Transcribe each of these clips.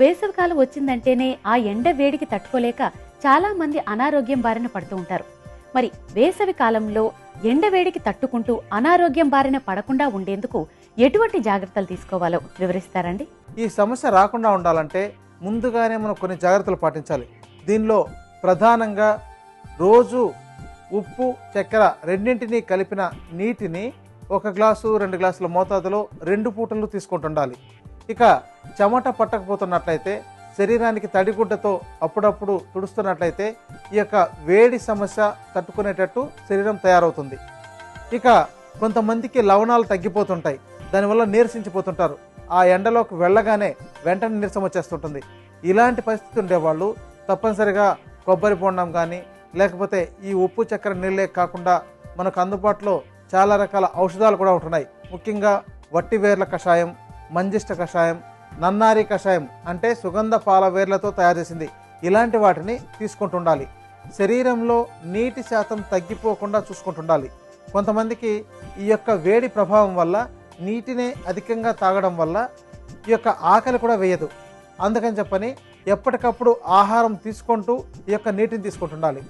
వేసవికాలం వచ్చిందంటేనే ఆ ఎండ వేడికి తట్టుకోలేక చాలా మంది అనారోగ్యం బారిన పడుతూ ఉంటారు. మరి వేసవి కాలంలో ఎండ వేడికి తట్టుకుంటూ అనారోగ్యం బారిన పడకుండా ఉండేందుకు ఎటువంటి జాగ్రత్తలు తీసుకోవాలో వివరిస్తారండి? ఈ సమస్య రాకుండా ఉండాలంటే ముందుగానే మనం కొన్ని జాగ్రత్తలు పాటించాలి. దీనిలో ప్రధానంగా రోజు ఉప్పు చక్కెర రెండింటినీ కలిపిన నీటిని ఒక గ్లాసు రెండు గ్లాసుల మోతాదులో రెండు పూటలు తీసుకుంటుండాలి. ఇక చెమట పట్టకపోతున్నట్లయితే శరీరానికి తడిగుడ్డతో అప్పుడప్పుడు తుడుస్తున్నట్లయితే ఈ యొక్క వేడి సమస్య తట్టుకునేటట్టు శరీరం తయారవుతుంది. ఇక కొంతమందికి లవణాలు తగ్గిపోతుంటాయి. దానివల్ల నీరసించిపోతుంటారు. ఆ ఎండలోకి వెళ్ళగానే వెంటనే నీరసం వచ్చేస్తుంటుంది. ఇలాంటి పరిస్థితి ఉండేవాళ్ళు తప్పనిసరిగా కొబ్బరి బొండం కానీ లేకపోతే ఈ ఉప్పు చక్కెర నీళ్ళే కాకుండా మనకు అందుబాటులో చాలా రకాల ఔషధాలు కూడా ఉంటున్నాయి. ముఖ్యంగా వట్టి వేర్ల కషాయం మంజిష్ట కషాయం నన్నారి కషాయం అంటే సుగంధ పాల వేర్లతో తయారు చేసింది. ఇలాంటి వాటిని తీసుకుంటుండాలి. శరీరంలో నీటి శాతం తగ్గిపోకుండా చూసుకుంటుండాలి. కొంతమందికి ఈ యొక్క వేడి ప్రభావం వల్ల నీటినే అధికంగా తాగడం వల్ల ఈ యొక్క ఆకలి కూడా వేయదు. అందుకని చెప్పని ఎప్పటికప్పుడు ఆహారం తీసుకుంటూ ఈ యొక్క నీటిని తీసుకుంటుండాలి.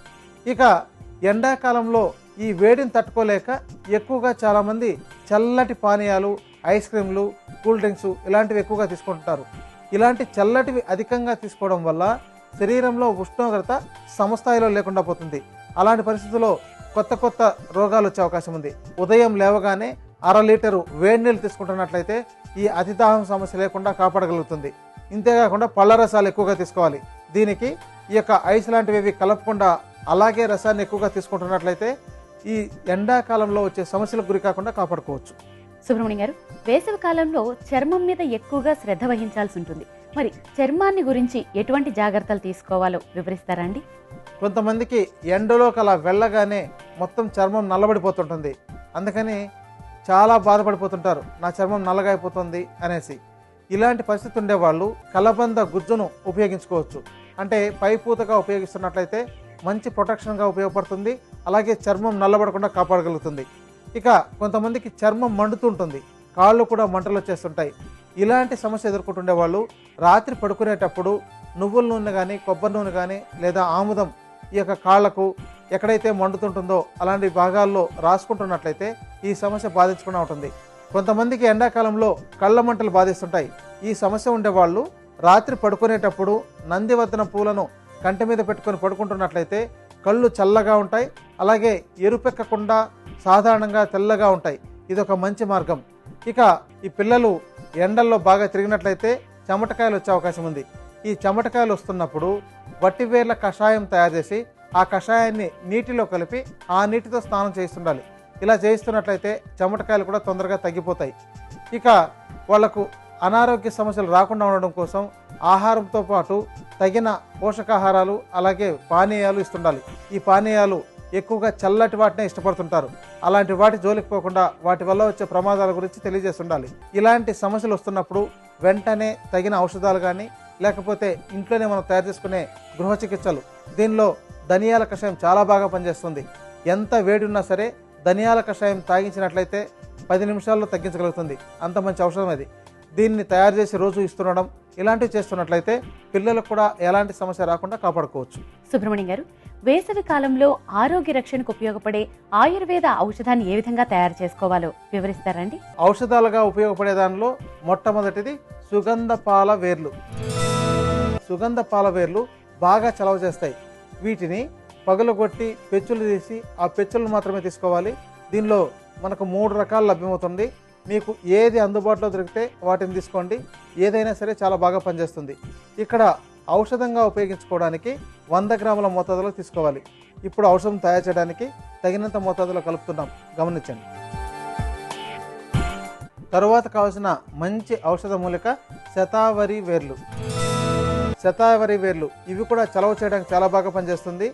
ఇక ఎండాకాలంలో ఈ వేడిని తట్టుకోలేక ఎక్కువగా చాలామంది చల్లటి పానీయాలు ఐస్ క్రీమ్లు కూల్ డ్రింక్స్ ఇలాంటివి ఎక్కువగా తీసుకుంటారు ఇలాంటి చల్లటివి అధికంగా తీసుకోవడం వల్ల శరీరంలో ఉష్ణోగ్రత సమస్థాయిలో లేకుండా పోతుంది. అలాంటి పరిస్థితుల్లో కొత్త కొత్త రోగాలు వచ్చే అవకాశం ఉంది. ఉదయం లేవగానే అర లీటరు వేడి నీళ్ళు తీసుకుంటున్నట్లయితే ఈ అతిదాహం సమస్య లేకుండా కాపాడగలుగుతుంది. ఇంతేకాకుండా పళ్ళ రసాలు ఎక్కువగా తీసుకోవాలి. దీనికి ఈ యొక్క ఐస్ లాంటివి ఏవి కలపకుండా అలాగే రసాన్ని ఎక్కువగా తీసుకుంటున్నట్లయితే ఈ ఎండాకాలంలో వచ్చే సమస్యలకు గురి కాకుండా కాపాడుకోవచ్చు. సుబ్రహ్మణ్యం గారు వేసవి కాలంలో చర్మం మీద ఎక్కువగా శ్రద్ధ వహించాల్సి ఉంటుంది. మరి చర్మాన్ని గురించి ఎటువంటి జాగ్రత్తలు తీసుకోవాలో వివరిస్తారా అండి? కొంతమందికి ఎండలోకి అలా వెళ్ళగానే మొత్తం చర్మం నల్లబడిపోతుంటుంది. అందుకని చాలా బాధపడిపోతుంటారు. నా చర్మం నల్లగా అయిపోతుంది అనేసి. ఇలాంటి పరిస్థితి ఉండేవాళ్ళు కలబంద గుజ్జును ఉపయోగించుకోవచ్చు. అంటే పై పూతగా ఉపయోగిస్తున్నట్లయితే మంచి ప్రొటెక్షన్గా ఉపయోగపడుతుంది. అలాగే చర్మం నల్లబడకుండా కాపాడగలుగుతుంది. ఇక కొంతమందికి చర్మం మండుతుంటుంది కాళ్ళు కూడా మంటలు వచ్చేస్తుంటాయి. ఇలాంటి సమస్య ఎదుర్కొంటుండే వాళ్ళు రాత్రి పడుకునేటప్పుడు నువ్వుల నూనె కానీ కొబ్బరి నూనె కానీ లేదా ఆముదం ఈ యొక్క కాళ్ళకు ఎక్కడైతే మండుతుంటుందో అలాంటి భాగాల్లో రాసుకుంటున్నట్లయితే ఈ సమస్య బాధించకుండా ఉంటుంది. కొంతమందికి ఎండాకాలంలో కళ్ళ మంటలు బాధిస్తుంటాయి. ఈ సమస్య ఉండేవాళ్ళు రాత్రి పడుకునేటప్పుడు నందివర్ధన పూలను కంటి మీద పెట్టుకొని పడుకుంటున్నట్లయితే కళ్ళు చల్లగా ఉంటాయి. అలాగే ఎరుపెక్కకుండా సాధారణంగా తెల్లగా ఉంటాయి. ఇది ఒక మంచి మార్గం. ఇక ఈ పిల్లలు ఎండల్లో బాగా తిరిగినట్లయితే చెమటకాయలు వచ్చే అవకాశం ఉంది. ఈ చెమటకాయలు వస్తున్నప్పుడు వట్టివేర్ల కషాయం తయారు చేసి ఆ కషాయాన్ని నీటిలో కలిపి ఆ నీటితో స్నానం చేస్తుండాలి ఇలా చేయిస్తున్నట్లయితే చెమటకాయలు కూడా తొందరగా తగ్గిపోతాయి. ఇక వాళ్ళకు అనారోగ్య సమస్యలు రాకుండా ఉండడం కోసం ఆహారంతో పాటు తగిన పోషకాహారాలు అలాగే పానీయాలు ఇస్తుండాలి. ఈ పానీయాలు ఎక్కువగా చల్లటి వాటినే ఇష్టపడుతుంటారు. అలాంటి వాటి జోలికి పోకుండా వాటి వల్ల వచ్చే ప్రమాదాల గురించి తెలియజేస్తుండాలి. ఇలాంటి సమస్యలు వస్తున్నప్పుడు వెంటనే తగిన ఔషధాలు కానీ లేకపోతే ఇంట్లోనే మనం తయారు చేసుకునే గృహ చికిత్సలు. దీనిలో ధనియాల కషాయం చాలా బాగా పనిచేస్తుంది. ఎంత వేడి ఉన్నా సరే ధనియాల కషాయం తాగించినట్లయితే పది నిమిషాల్లో తగ్గించగలుగుతుంది. అంత మంచి ఔషధం అది. దీన్ని తయారు చేసి రోజు ఇస్తుండడం ఇలాంటివి చేస్తున్నట్లయితే పిల్లలకు కూడా ఎలాంటి సమస్య రాకుండా కాపాడుకోవచ్చు. సుబ్రహ్మణ్యం గారు వేసవి కాలంలో ఆరోగ్య రక్షణకు ఉపయోగపడే ఆయుర్వేద ఔషధాన్ని ఏ విధంగా తయారు చేసుకోవాలో వివరిస్తారండి ఔషధాలుగా ఉపయోగపడే దానిలో మొట్టమొదటిది సుగంధ పాల వేర్లు. సుగంధ పాల వేర్లు బాగా చలవ చేస్తాయి. వీటిని పగలగొట్టి పెచ్చులు తీసి ఆ పెచ్చులను మాత్రమే తీసుకోవాలి. దీనిలో మనకు మూడు రకాలు లభ్యమవుతుంది. మీకు ఏది అందుబాటులో దొరికితే వాటిని తీసుకోండి. ఏదైనా సరే చాలా బాగా పనిచేస్తుంది. ఇక్కడ ఔషధంగా ఉపయోగించుకోవడానికి వంద గ్రాముల మోతాదులో తీసుకోవాలి. ఇప్పుడు ఔషధం తయారు చేయడానికి తగినంత మోతాదులో కలుపుతున్నాం. గమనించండి. తరువాత కావాల్సిన మంచి ఔషధ మూలిక శతావరి వేర్లు. శతావరి వేర్లు. ఇవి కూడా చలవ చేయడానికి చాలా బాగా పనిచేస్తుంది.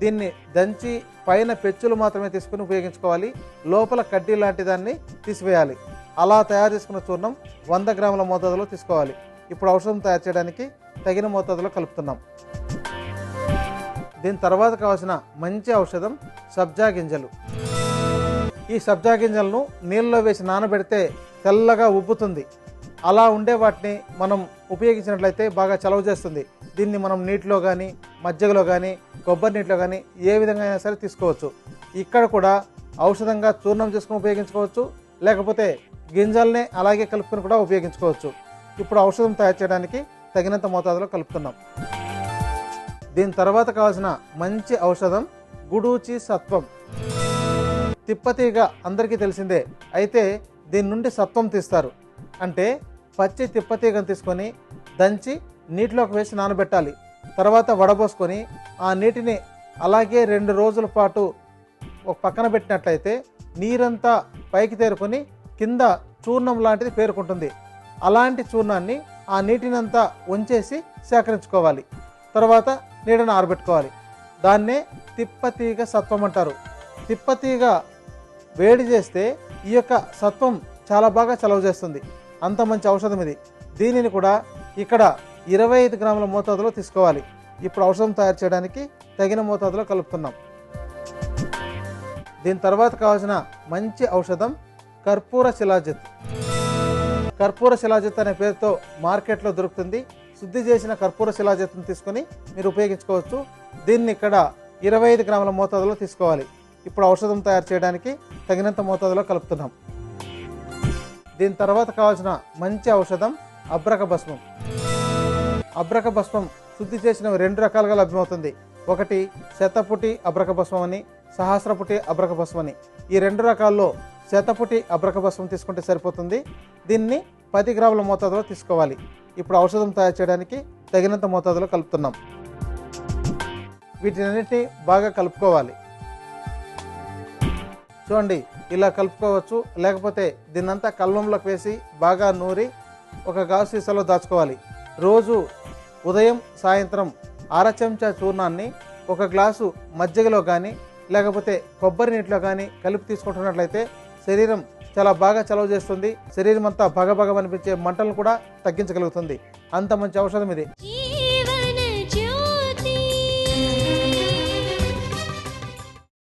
దీన్ని దంచి పైన పెచ్చులు మాత్రమే తీసుకుని ఉపయోగించుకోవాలి. లోపల కడ్డీ లాంటి దాన్ని తీసివేయాలి. అలా తయారు చేసుకున్న చూర్ణం వంద గ్రాముల మోతాదులో తీసుకోవాలి. ఇప్పుడు ఔషధం తయారు చేయడానికి తగిన మోతాదులో కలుపుతున్నాం. దీని తర్వాత కావాల్సిన మంచి ఔషధం సబ్జా గింజలు. ఈ సబ్జా గింజలను నీళ్ళలో వేసి నానబెడితే తెల్లగా ఉబ్బుతుంది. అలా ఉండే వాటిని మనం ఉపయోగించినట్లయితే బాగా చలవ చేస్తుంది. దీన్ని మనం నీటిలో కానీ మజ్జిగలో కానీ కొబ్బరి నీటిలో కానీ ఏ విధంగా అయినా సరే తీసుకోవచ్చు. ఇక్కడ కూడా ఔషధంగా చూర్ణం చేసుకుని ఉపయోగించుకోవచ్చు. లేకపోతే గింజల్ని అలాగే కలుపుకొని కూడా ఉపయోగించుకోవచ్చు. ఇప్పుడు ఔషధం తయారు చేయడానికి తగినంత మోతాదులో కలుపుతున్నాం. దీని తర్వాత కావాల్సిన మంచి ఔషధం గుడూచి సత్వం. తిప్పతీగ అందరికీ తెలిసిందే. అయితే దీని నుండి సత్వం తీస్తారు. అంటే పచ్చి తిప్పతీగను తీసుకొని దంచి నీటిలోకి వేసి నానబెట్టాలి. తర్వాత వడబోసుకొని ఆ నీటిని అలాగే రెండు రోజుల పాటు ఒక పక్కన పెట్టినట్లయితే నీరంతా పైకి తేరుకొని కింద చూర్ణం లాంటిది పేరుకుంటుంది. అలాంటి చూర్ణాన్ని ఆ నీటినంతా ఉంచేసి సేకరించుకోవాలి. తర్వాత నీడను ఆరబెట్టుకోవాలి. దాన్నే తిప్పతీగ సత్వం అంటారు. తిప్పతీగ వేడి చేస్తే ఈ యొక్క సత్వం చాలా బాగా చలవ చేస్తుంది. అంత మంచి ఔషధం ఇది. దీనిని కూడా ఇక్కడ ఇరవై ఐదు గ్రాముల మోతాదులో తీసుకోవాలి. ఇప్పుడు ఔషధం తయారు చేయడానికి తగిన మోతాదులో కలుపుతున్నాం. దీని తర్వాత కావాల్సిన మంచి ఔషధం కర్పూర శిలాజిత్. కర్పూర శిలాజిత్ అనే పేరుతో మార్కెట్లో దొరుకుతుంది. శుద్ధి చేసిన కర్పూర శిలాజిత్ను తీసుకొని మీరు ఉపయోగించుకోవచ్చు. దీన్ని ఇక్కడ ఇరవై ఐదు గ్రాముల మోతాదులో తీసుకోవాలి. ఇప్పుడు ఔషధం తయారు చేయడానికి తగినంత మోతాదులో కలుపుతున్నాం. దీని తర్వాత కావాల్సిన మంచి ఔషధం అబ్రక భస్మం. అబ్రక భస్మం శుద్ధి చేసిన రెండు రకాలుగా లభ్యమవుతుంది. ఒకటి శతపుటి అబ్రక భస్మం అని సహస్రపుటి అబ్రక భస్మం అని. ఈ రెండు రకాల్లో శతపుటి అబ్రక భస్మం తీసుకుంటే సరిపోతుంది. దీన్ని పది గ్రాముల మోతాదులో తీసుకోవాలి. ఇప్పుడు ఔషధం తయారు చేయడానికి తగినంత మోతాదులో కలుపుతున్నాం. వీటినన్నిటిని బాగా కలుపుకోవాలి. చూడండి ఇలా కలుపుకోవచ్చు. లేకపోతే దీన్నంతా కల్వంలోకి వేసి బాగా నూరి ఒక గాజు సీసాలో దాచుకోవాలి. రోజు ఉదయం సాయంత్రం అర చెంచా చూర్ణాన్ని ఒక గ్లాసు మజ్జిగలో కానీ లేకపోతే కొబ్బరి నీటిలో కానీ కలిపి తీసుకుంటున్నట్లయితే శరీరం చాలా బాగా చలవ చేస్తుంది. శరీరం అంతా భగభగ అనిపించే మంటలను కూడా తగ్గించగలుగుతుంది. అంత మంచి ఔషధం ఇది.